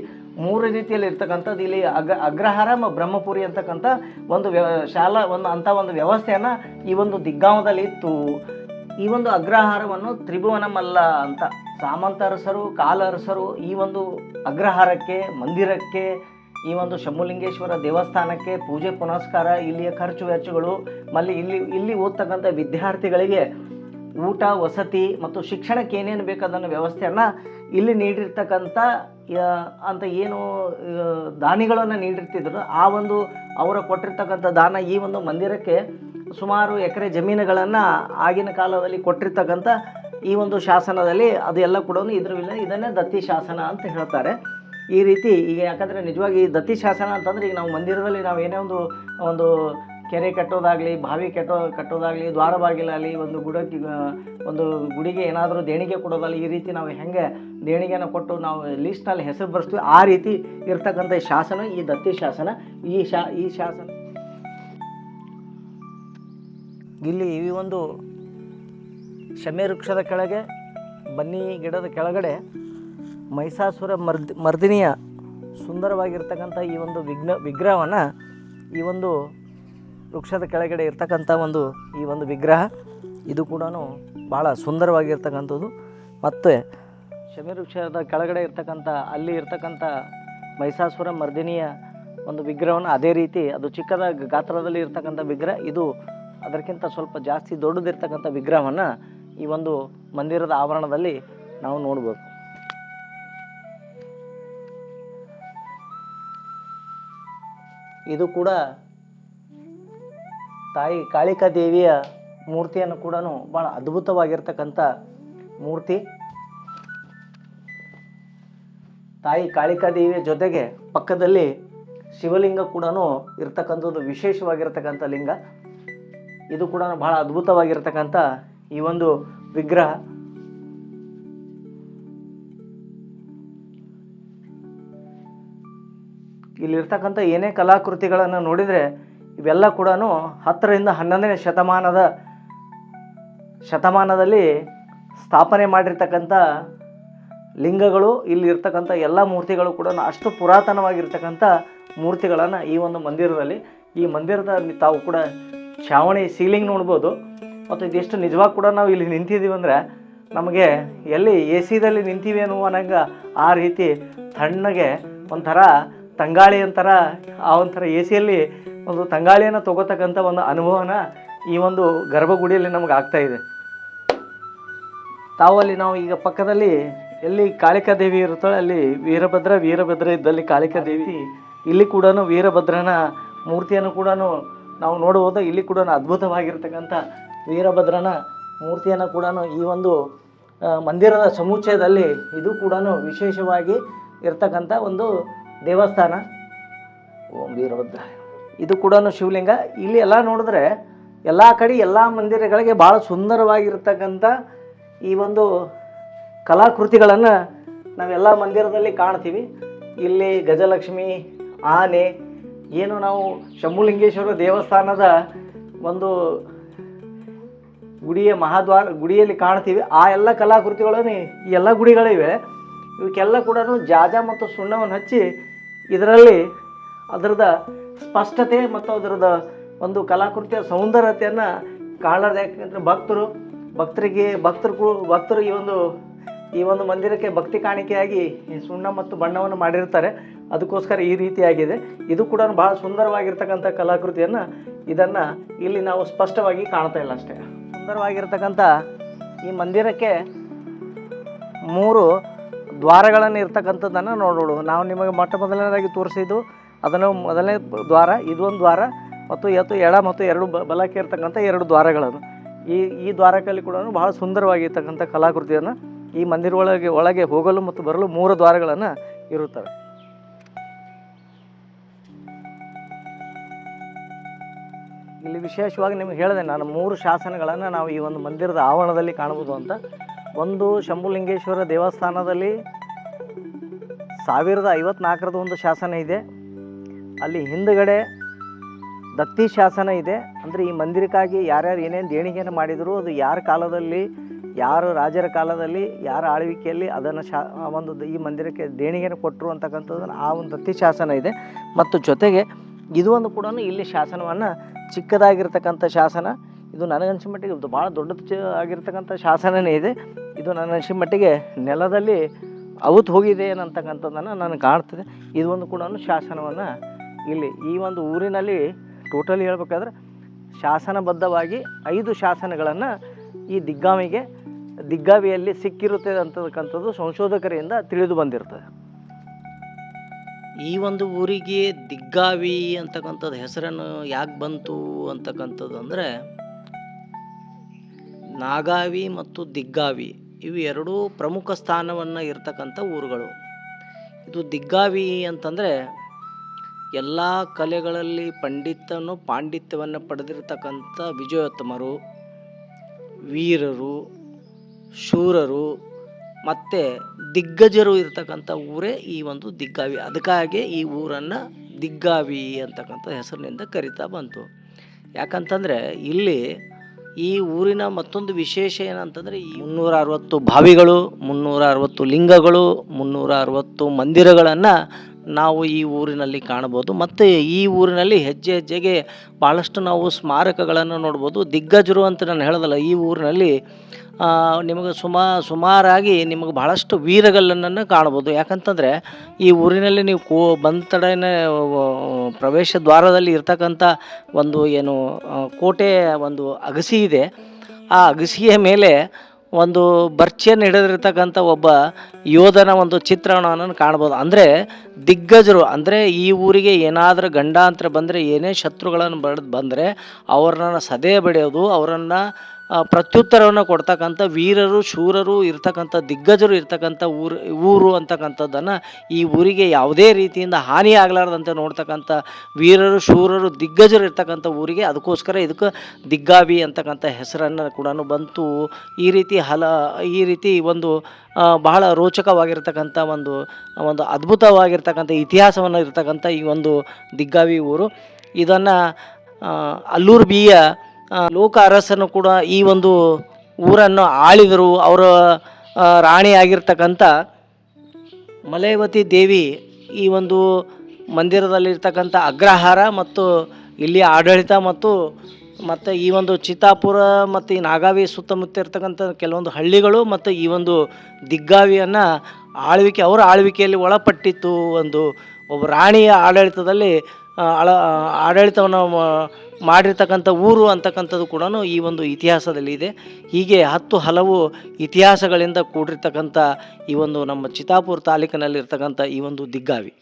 ಮೂರು ರೀತಿಯಲ್ಲಿ ಇರ್ತಕ್ಕಂಥದ್ದು ಇಲ್ಲಿ ಅಗ್ರ, ಅಗ್ರಹಾರ ಬ್ರಹ್ಮಪುರಿ ಅಂತಕ್ಕಂಥ ಒಂದು ವ್ಯ, ಶಾಲಾ, ಒಂದು ಅಂಥ ಒಂದು ವ್ಯವಸ್ಥೆಯನ್ನು ಈ ಒಂದು ದಿಗ್ಗಾಮದಲ್ಲಿ ಇತ್ತು. ಈ ಒಂದು ಅಗ್ರಹಾರವನ್ನು ತ್ರಿಭುವನಮಲ್ಲ ಅಂತ ಸಾಮಂತ ಅರಸರು ಕಾಲ ಅರಸರು ಈ ಒಂದು ಅಗ್ರಹಾರಕ್ಕೆ, ಮಂದಿರಕ್ಕೆ ಈ ಒಂದು ಶಂಭುಲಿಂಗೇಶ್ವರ ದೇವಸ್ಥಾನಕ್ಕೆ ಪೂಜೆ ಪುನಸ್ಕಾರ, ಇಲ್ಲಿಯ ಖರ್ಚು ವೆಚ್ಚಗಳು, ಮಲ್ಲಿ ಇಲ್ಲಿ ಇಲ್ಲಿ ಓದ್ತಕ್ಕಂಥ ವಿದ್ಯಾರ್ಥಿಗಳಿಗೆ ಊಟ, ವಸತಿ ಮತ್ತು ಶಿಕ್ಷಣಕ್ಕೆ ಏನೇನು ಬೇಕು ಅದನ್ನು ವ್ಯವಸ್ಥೆಯನ್ನು ಇಲ್ಲಿ ನೀಡಿರ್ತಕ್ಕಂಥ ಅಂತ ಏನು ದಾನಿಗಳನ್ನು ನೀಡಿರ್ತಿದ್ರು, ಆ ಒಂದು ಅವರ ಕೊಟ್ಟಿರ್ತಕ್ಕಂಥ ದಾನ ಈ ಒಂದು ಮಂದಿರಕ್ಕೆ ಸುಮಾರು ಎಕರೆ ಜಮೀನುಗಳನ್ನು ಆಗಿನ ಕಾಲದಲ್ಲಿ ಕೊಟ್ಟಿರ್ತಕ್ಕಂಥ ಈ ಒಂದು ಶಾಸನದಲ್ಲಿ ಅದೆಲ್ಲ ಕೂಡ ಇದ್ರ ಇದನ್ನೇ ದತ್ತಿ ಶಾಸನ ಅಂತ ಹೇಳ್ತಾರೆ. ಈ ರೀತಿ ಈಗ ಯಾಕಂದರೆ ನಿಜವಾಗಿ ಈ ದತ್ತಿ ಶಾಸನ ಅಂತಂದರೆ ಈಗ ನಾವು ಮಂದಿರದಲ್ಲಿ ನಾವು ಏನೇ ಒಂದು ಒಂದು ಕೆರೆ ಕಟ್ಟೋದಾಗಲಿ, ಬಾವಿ ಕಟ್ಟೋ, ಕಟ್ಟೋದಾಗಲಿ, ದ್ವಾರ ಬಾಗಿಲಾಗಲಿ, ಒಂದು ಗುಡಕ್ಕೆ ಒಂದು ಗುಡಿಗೆ ಏನಾದರೂ ದೇಣಿಗೆ ಕೊಡೋದಾಗಲಿ, ಈ ರೀತಿ ನಾವು ಹೆಂಗೆ ದೇಣಿಗೆನ ಕೊಟ್ಟು ನಾವು ಲೀಸ್ಟ್ನಲ್ಲಿ ಹೆಸರು ಬರೆಸ್ತೀವಿ, ಆ ರೀತಿ ಇರ್ತಕ್ಕಂಥ ಶಾಸನ, ಈ ದತ್ತಿ ಶಾಸನ, ಈ ಶಾ, ಈ ಶಾಸನ. ಇಲ್ಲಿ ಈ ಒಂದು ಶಮೆ ವೃಕ್ಷದ ಕೆಳಗೆ, ಬನ್ನಿ ಗಿಡದ ಕೆಳಗಡೆ ಮೈಸಾಸುರ ಮರ್ದ, ಮರ್ದಿನಿಯ ಸುಂದರವಾಗಿರ್ತಕ್ಕಂಥ ಈ ಒಂದು ವಿಘ್ನ, ವಿಗ್ರಹವನ್ನು ಈ ಒಂದು ವೃಕ್ಷದ ಕೆಳಗಡೆ ಇರ್ತಕ್ಕಂಥ ಒಂದು ಈ ಒಂದು ವಿಗ್ರಹ, ಇದು ಕೂಡ ಭಾಳ ಸುಂದರವಾಗಿರ್ತಕ್ಕಂಥದ್ದು. ಮತ್ತು ಶಮಿ ವೃಕ್ಷದ ಕೆಳಗಡೆ ಇರ್ತಕ್ಕಂಥ, ಅಲ್ಲಿ ಇರ್ತಕ್ಕಂಥ ಮೈಸಾಸುರ ಮರ್ದಿನಿಯ ಒಂದು ವಿಗ್ರಹವನ್ನು ಅದೇ ರೀತಿ, ಅದು ಚಿಕ್ಕದ ಗಾತ್ರದಲ್ಲಿ ಇರ್ತಕ್ಕಂಥ ವಿಗ್ರಹ, ಇದು ಅದಕ್ಕಿಂತ ಸ್ವಲ್ಪ ಜಾಸ್ತಿ ದೊಡ್ಡದಿರ್ತಕ್ಕಂಥ ವಿಗ್ರಹವನ್ನು ಈ ಒಂದು ಮಂದಿರದ ಆವರಣದಲ್ಲಿ ನಾವು ನೋಡ್ಬೋದು ಇದು ಕೂಡ ತಾಯಿ ಕಾಳಿಕಾ ದೇವಿಯ ಮೂರ್ತಿಯನ್ನು ಕೂಡ ಭಾಳ ಅದ್ಭುತವಾಗಿರ್ತಕ್ಕಂಥ ಮೂರ್ತಿ. ತಾಯಿ ಕಾಳಿಕಾ ದೇವಿಯ ಜೊತೆಗೆ ಪಕ್ಕದಲ್ಲಿ ಶಿವಲಿಂಗ ಕೂಡ ಇರ್ತಕ್ಕಂಥದ್ದು ವಿಶೇಷವಾಗಿರ್ತಕ್ಕಂಥ ಲಿಂಗ. ಇದು ಕೂಡ ಬಹಳ ಅದ್ಭುತವಾಗಿರ್ತಕ್ಕಂಥ ಈ ಒಂದು ವಿಗ್ರಹ. ಇಲ್ಲಿರ್ತಕ್ಕಂಥ ಏನೇ ಕಲಾಕೃತಿಗಳನ್ನು ನೋಡಿದರೆ ಇವೆಲ್ಲ ಕೂಡ ಹತ್ತರಿಂದ ಹನ್ನೊಂದನೇ ಶತಮಾನದ ಶತಮಾನದಲ್ಲಿ ಸ್ಥಾಪನೆ ಮಾಡಿರ್ತಕ್ಕಂಥ ಲಿಂಗಗಳು ಇಲ್ಲಿ ಇರ್ತಕ್ಕಂಥ ಎಲ್ಲ ಮೂರ್ತಿಗಳು ಕೂಡ ಅಷ್ಟು ಪುರಾತನವಾಗಿರ್ತಕ್ಕಂಥ ಮೂರ್ತಿಗಳನ್ನು ಈ ಒಂದು ಮಂದಿರದಲ್ಲಿ. ಈ ಮಂದಿರದಲ್ಲಿ ತಾವು ಕೂಡ ಛಾವಣಿ ಸೀಲಿಂಗ್ ನೋಡ್ಬೋದು. ಮತ್ತು ಇದೆಷ್ಟು ನಿಜವಾಗಿ ಕೂಡ ನಾವು ಇಲ್ಲಿ ನಿಂತಿದ್ದೀವಿ ಅಂದರೆ ನಮಗೆ ಎಲ್ಲಿ ಎ ಸಿದಲ್ಲಿ ನಿಂತೀವೇನೋ ಅನ್ನಂಗೆ ಆ ರೀತಿ ತಣ್ಣಗೆ ಒಂಥರ ತಂಗಾಳಿ ಅಂತಾರ, ಆ ಒಂಥರ ಎ ಸಿಯಲ್ಲಿ ಒಂದು ತಂಗಾಳಿಯನ್ನು ತಗೋತಕ್ಕಂಥ ಒಂದು ಅನುಭವನ ಈ ಒಂದು ಗರ್ಭಗುಡಿಯಲ್ಲಿ ನಮಗೆ ಆಗ್ತಾ ಇದೆ. ತಾವು ಅಲ್ಲಿ ನಾವು ಈಗ ಪಕ್ಕದಲ್ಲಿ ಎಲ್ಲಿ ಕಾಳಿಕಾ ದೇವಿ ಇರುತ್ತೋ ಅಲ್ಲಿ ವೀರಭದ್ರ ವೀರಭದ್ರ ಇದ್ದಲ್ಲಿ ಕಾಳಿಕಾ ದೇವಿ ಇಲ್ಲಿ ಕೂಡ ವೀರಭದ್ರನ ಮೂರ್ತಿಯನ್ನು ಕೂಡ ನಾವು ನೋಡಬಹುದು ಇಲ್ಲಿ ಕೂಡ ಅದ್ಭುತವಾಗಿರ್ತಕ್ಕಂಥ ವೀರಭದ್ರನ ಮೂರ್ತಿಯನ್ನು ಕೂಡ ಈ ಒಂದು ಮಂದಿರದ ಸಮುಚ್ಚಯದಲ್ಲಿ ಇದು ಕೂಡ ವಿಶೇಷವಾಗಿ ಇರ್ತಕ್ಕಂಥ ಒಂದು ದೇವಸ್ಥಾನ? ಓಂ ವೀರಭದ್ರ ಇದು ಕೂಡ ಶಿವಲಿಂಗ. ಇಲ್ಲಿ ಎಲ್ಲ ನೋಡಿದ್ರೆ ಎಲ್ಲ ಕಡೆ ಎಲ್ಲ ಮಂದಿರಗಳಿಗೆ ಭಾಳ ಸುಂದರವಾಗಿರ್ತಕ್ಕಂಥ ಈ ಒಂದು ಕಲಾಕೃತಿಗಳನ್ನು ನಾವೆಲ್ಲ ಮಂದಿರದಲ್ಲಿ ಕಾಣ್ತೀವಿ. ಇಲ್ಲಿ ಗಜಲಕ್ಷ್ಮಿ, ಆನೆ, ಏನು ನಾವು ಶಂಭುಲಿಂಗೇಶ್ವರ ದೇವಸ್ಥಾನದ ಒಂದು ಗುಡಿಯ ಮಹಾದ್ವಾರ ಗುಡಿಯಲ್ಲಿ ಕಾಣ್ತೀವಿ. ಆ ಎಲ್ಲ ಕಲಾಕೃತಿಗಳನ್ನು ಈ ಎಲ್ಲ ಗುಡಿಗಳಿವೆ. ಇವಕ್ಕೆಲ್ಲ ಕೂಡ ಜಾಜ ಮತ್ತು ಸುಣ್ಣವನ್ನು ಹಚ್ಚಿ ಇದರಲ್ಲಿ ಅದರದ ಸ್ಪಷ್ಟತೆ ಮತ್ತು ಅದರದ ಒಂದು ಕಲಾಕೃತಿಯ ಸೌಂದರ್ಯತೆಯನ್ನು ಕಾಣಲಾರ್ದು. ಯಾಕಂದರೆ ಭಕ್ತರು, ಭಕ್ತರಿಗೆ, ಭಕ್ತರು ಭಕ್ತರು ಈ ಒಂದು ಈ ಒಂದು ಮಂದಿರಕ್ಕೆ ಭಕ್ತಿ ಕಾಣಿಕೆಯಾಗಿ ಸುಣ್ಣ ಮತ್ತು ಬಣ್ಣವನ್ನು ಮಾಡಿರ್ತಾರೆ. ಅದಕ್ಕೋಸ್ಕರ ಈ ರೀತಿಯಾಗಿದೆ. ಇದು ಕೂಡ ಬಹಳ ಸುಂದರವಾಗಿರ್ತಕ್ಕಂಥ ಕಲಾಕೃತಿಯನ್ನು ಇದನ್ನು ಇಲ್ಲಿ ನಾವು ಸ್ಪಷ್ಟವಾಗಿ ಕಾಣ್ತಾ ಇಲ್ಲ ಅಷ್ಟೇ. ಸುಂದರವಾಗಿರ್ತಕ್ಕಂಥ ಈ ಮಂದಿರಕ್ಕೆ ಮೂರು ದ್ವಾರಗಳನ್ನು ಇರ್ತಕ್ಕಂಥದ್ದನ್ನು ನೋಡೋಣ ನಾವು ನಿಮಗೆ ಮೊಟ್ಟ ಮೊದಲನೇದಾಗಿ ತೋರಿಸಿದ್ದು ಅದನ್ನು ಮೊದಲನೇ ದ್ವಾರ, ಇದೊಂದು ದ್ವಾರ ಮತ್ತು ಎತ್ತು ಎಡ ಮತ್ತು ಎರಡು ಬಲಕ್ಕೆ ಇರ್ತಕ್ಕಂಥ ಎರಡು ದ್ವಾರಗಳನ್ನು. ಈ ಈ ದ್ವಾರಕಲ್ಲಿ ಕೂಡ ಬಹಳ ಸುಂದರವಾಗಿರ್ತಕ್ಕಂಥ ಕಲಾಕೃತಿಯನ್ನು ಈ ಮಂದಿರ ಒಳಗೆ ಒಳಗೆ ಹೋಗಲು ಮತ್ತು ಬರಲು ಮೂರು ದ್ವಾರಗಳನ್ನು ಇರುತ್ತವೆ. ಇಲ್ಲಿ ವಿಶೇಷವಾಗಿ ನಿಮಗೆ ಹೇಳಿದೆ, ನಾನು ಮೂರು ಶಾಸನಗಳನ್ನು ನಾವು ಈ ಒಂದು ಮಂದಿರದ ಆವರಣದಲ್ಲಿ ಕಾಣಬಹುದು ಅಂತ. ಒಂದು ಶಂಭುಲಿಂಗೇಶ್ವರ ದೇವಸ್ಥಾನದಲ್ಲಿ ಸಾವಿರದ ಐವತ್ನಾಲ್ಕರದ ಒಂದು ಶಾಸನ ಇದೆ. ಅಲ್ಲಿ ಹಿಂದುಗಡೆ ದತ್ತಿ ಶಾಸನ ಇದೆ. ಅಂದರೆ ಈ ಮಂದಿರಕ್ಕಾಗಿ ಯಾರ್ಯಾರು ಏನೇನು ದೇಣಿಗೆಯನ್ನು ಮಾಡಿದರು, ಅದು ಯಾರ ಕಾಲದಲ್ಲಿ, ಯಾರು ರಾಜರ ಕಾಲದಲ್ಲಿ, ಯಾರ ಆಳ್ವಿಕೆಯಲ್ಲಿ ಅದನ್ನು ಶಾ ಒಂದು ಈ ಮಂದಿರಕ್ಕೆ ದೇಣಿಗೆಯನ್ನು ಕೊಟ್ಟರು ಅಂತಕ್ಕಂಥದ್ದನ್ನು ಆ ಒಂದು ದತ್ತಿ ಶಾಸನ ಇದೆ. ಮತ್ತು ಜೊತೆಗೆ ಇದು ಒಂದು ಕೂಡ ಇಲ್ಲಿ ಶಾಸನವನ್ನು ಚಿಕ್ಕದಾಗಿರ್ತಕ್ಕಂಥ ಶಾಸನ. ಇದು ನನಗನ್ಸಿ ಮಟ್ಟಿಗೆ ಇದು ಭಾಳ ದೊಡ್ಡ ಚ- ಆಗಿರ್ತಕ್ಕಂಥ ಶಾಸನವೇ ಇದೆ. ಇದು ನನ್ನ ಅನ್ಸಿದ ಮಟ್ಟಿಗೆ ನೆಲದಲ್ಲಿ ಅವತ್ತು ಹೋಗಿದೆ ಅನ್ನತಕ್ಕಂಥದ್ದನ್ನು ನನಗೆ ಕಾಣ್ತದೆ. ಒಂದು ಕೂಡ ಶಾಸನವನ್ನು ಇಲ್ಲಿ ಈ ಒಂದು ಊರಿನಲ್ಲಿ ಟೋಟಲಿ ಹೇಳ್ಬೇಕಾದ್ರೆ ಶಾಸನಬದ್ಧವಾಗಿ ಐದು ಶಾಸನಗಳನ್ನು ಈ ದಿಗ್ಗಾವಿಗೆ ದಿಗ್ಗಾವಿಯಲ್ಲಿ ಸಿಕ್ಕಿರುತ್ತೆ ಅಂತಕ್ಕಂಥದ್ದು ಸಂಶೋಧಕರಿಂದ ತಿಳಿದು ಬಂದಿರ್ತದೆ. ಈ ಒಂದು ಊರಿಗೆ ದಿಗ್ಗಾವಿ ಅಂತಕ್ಕಂಥದ್ದು ಹೆಸರನ್ನು ಯಾಕೆ ಬಂತು ಅಂತಕ್ಕಂಥದ್ದು ಅಂದರೆ ನಾಗಾವಿ ಮತ್ತು ದಿಗ್ಗಾವಿ ಇವು ಎರಡೂ ಪ್ರಮುಖ ಸ್ಥಾನವನ್ನು ಇರ್ತಕ್ಕಂಥ ಊರುಗಳು. ಇದು ದಿಗ್ಗಾವಿ ಅಂತಂದರೆ ಎಲ್ಲ ಕಲೆಗಳಲ್ಲಿ ಪಂಡಿತನು ಪಾಂಡಿತ್ಯವನ್ನು ಪಡೆದಿರತಕ್ಕಂಥ ವಿಜಯೋತ್ತಮರು, ವೀರರು, ಶೂರರು ಮತ್ತು ದಿಗ್ಗಜರು ಇರತಕ್ಕಂಥ ಊರೇ ಈ ಒಂದು ದಿಗ್ಗಾವಿ. ಅದಕ್ಕಾಗಿ ಈ ಊರನ್ನು ದಿಗ್ಗಾವಿ ಅಂತಕ್ಕಂಥ ಹೆಸರಿನಿಂದ ಕರಿತಾ ಬಂತು. ಯಾಕಂತಂದರೆ ಇಲ್ಲಿ ಈ ಊರಿನ ಮತ್ತೊಂದು ವಿಶೇಷ ಏನಂತಂದರೆ ಈ ಮುನ್ನೂರ ಅರವತ್ತು ಬಾವಿಗಳು ಮುನ್ನೂರ ಅರವತ್ತು ಲಿಂಗಗಳು ಮುನ್ನೂರ ಅರವತ್ತು ಮಂದಿರಗಳನ್ನು ನಾವು ಈ ಊರಿನಲ್ಲಿ ಕಾಣ್ಬೋದು ಮತ್ತು ಈ ಊರಿನಲ್ಲಿ ಹೆಜ್ಜೆ ಹೆಜ್ಜೆಗೆ ಭಾಳಷ್ಟು ನಾವು ಸ್ಮಾರಕಗಳನ್ನು ನೋಡ್ಬೋದು. ದಿಗ್ಗಜರು ಅಂತ ನಾನು ಹೇಳೋದಲ್ಲ, ಈ ಊರಿನಲ್ಲಿ ನಿಮಗೆ ಸುಮಾ, ಸುಮಾರಾಗಿ ನಿಮಗೆ ಬಹಳಷ್ಟು ವೀರಗಲ್ಲನ್ನು ಕಾಣ್ಬೋದು. ಯಾಕಂತಂದರೆ ಈ ಊರಿನಲ್ಲಿ ನೀವು ಕೋ, ಬಂದ ಪ್ರವೇಶ ದ್ವಾರದಲ್ಲಿ ಇರ್ತಕ್ಕಂಥ ಒಂದು ಏನು ಕೋಟೆ ಒಂದು ಅಗಸಿ ಇದೆ. ಆ ಅಗಸಿಯ ಮೇಲೆ ಒಂದು ಬರ್ಚಿಯನ್ನು ಹಿಡಿದಿರ್ತಕ್ಕಂಥ ಒಬ್ಬ ಯೋಧನ ಒಂದು ಚಿತ್ರಣವನ್ನು ಕಾಣ್ಬೋದು. ಅಂದರೆ ದಿಗ್ಗಜರು, ಅಂದರೆ ಈ ಊರಿಗೆ ಏನಾದರೂ ಗಂಡಾಂತರ ಬಂದರೆ ಏನೇ ಶತ್ರುಗಳನ್ನು ಬಡ್ದು ಬಂದರೆ ಅವ್ರನ್ನ ಸದೆ ಬಡಿಯೋದು ಅವರನ್ನು ಪ್ರತ್ಯುತ್ತರವನ್ನು ಕೊಡ್ತಕ್ಕಂಥ ವೀರರು, ಶೂರರು, ಇರ್ತಕ್ಕಂಥ ದಿಗ್ಗಜರು ಇರ್ತಕ್ಕಂಥ ಊರು ಊರು ಅಂತಕ್ಕಂಥದ್ದನ್ನು ಈ ಊರಿಗೆ ಯಾವುದೇ ರೀತಿಯಿಂದ ಹಾನಿ ಆಗಲಾರ್ದಂತೆ ನೋಡ್ತಕ್ಕಂಥ ವೀರರು, ಶೂರರು, ದಿಗ್ಗಜರು ಇರ್ತಕ್ಕಂಥ ಊರಿಗೆ ಅದಕ್ಕೋಸ್ಕರ ಇದಕ್ಕೆ ದಿಗ್ಗಾವಿ ಅಂತಕ್ಕಂಥ ಹೆಸರನ್ನು ಕೂಡ ಬಂತು. ಈ ರೀತಿ ಹಲ, ಈ ರೀತಿ ಒಂದು ಬಹಳ ರೋಚಕವಾಗಿರ್ತಕ್ಕಂಥ ಒಂದು ಒಂದು ಅದ್ಭುತವಾಗಿರ್ತಕ್ಕಂಥ ಇತಿಹಾಸವನ್ನು ಇರ್ತಕ್ಕಂಥ ಈ ಒಂದು ದಿಗ್ಗಾವಿ ಊರು. ಇದನ್ನು ಅಲ್ಲೂರು ಬಿಯ ಲೋಕ ಅರಸನು ಕೂಡ ಈ ಒಂದು ಊರನ್ನು ಆಳಿದರು. ಅವರ ರಾಣಿ ಆಗಿರ್ತಕ್ಕಂಥ ಮಲಯವತಿ ದೇವಿ ಈ ಒಂದು ಮಂದಿರದಲ್ಲಿರ್ತಕ್ಕಂಥ ಅಗ್ರಹಾರ ಮತ್ತು ಇಲ್ಲಿ ಆಡಳಿತ ಮತ್ತು ಮತ್ತು ಈ ಒಂದು ಚಿತ್ತಾಪುರ ಮತ್ತು ಈ ನಾಗಾವಿ ಸುತ್ತಮುತ್ತ ಇರ್ತಕ್ಕಂಥ ಕೆಲವೊಂದು ಹಳ್ಳಿಗಳು ಮತ್ತು ಈ ಒಂದು ದಿಗ್ಗಾವಿಯನ್ನು ಆಳ್ವಿಕೆ, ಅವರ ಆಳ್ವಿಕೆಯಲ್ಲಿ ಒಳಪಟ್ಟಿತ್ತು. ಒಂದು ಒಬ್ಬ ರಾಣಿಯ ಆಡಳಿತದಲ್ಲಿ ಆಳ ಆಡಳಿತವನ್ನು ಮಾಡಿರ್ತಕ್ಕಂಥ ಊರು ಅಂತಕ್ಕಂಥದ್ದು ಕೂಡ ಈ ಒಂದು ಇತಿಹಾಸದಲ್ಲಿ ಇದೆ. ಹೀಗೆ ಹತ್ತು ಹಲವು ಇತಿಹಾಸಗಳಿಂದ ಕೂಡಿರ್ತಕ್ಕಂಥ ಈ ಒಂದು ನಮ್ಮ ಚಿತ್ತಾಪುರ ತಾಲೂಕಿನಲ್ಲಿರ್ತಕ್ಕಂಥ ಈ ಒಂದು ದಿಗ್ಗಾವಿ.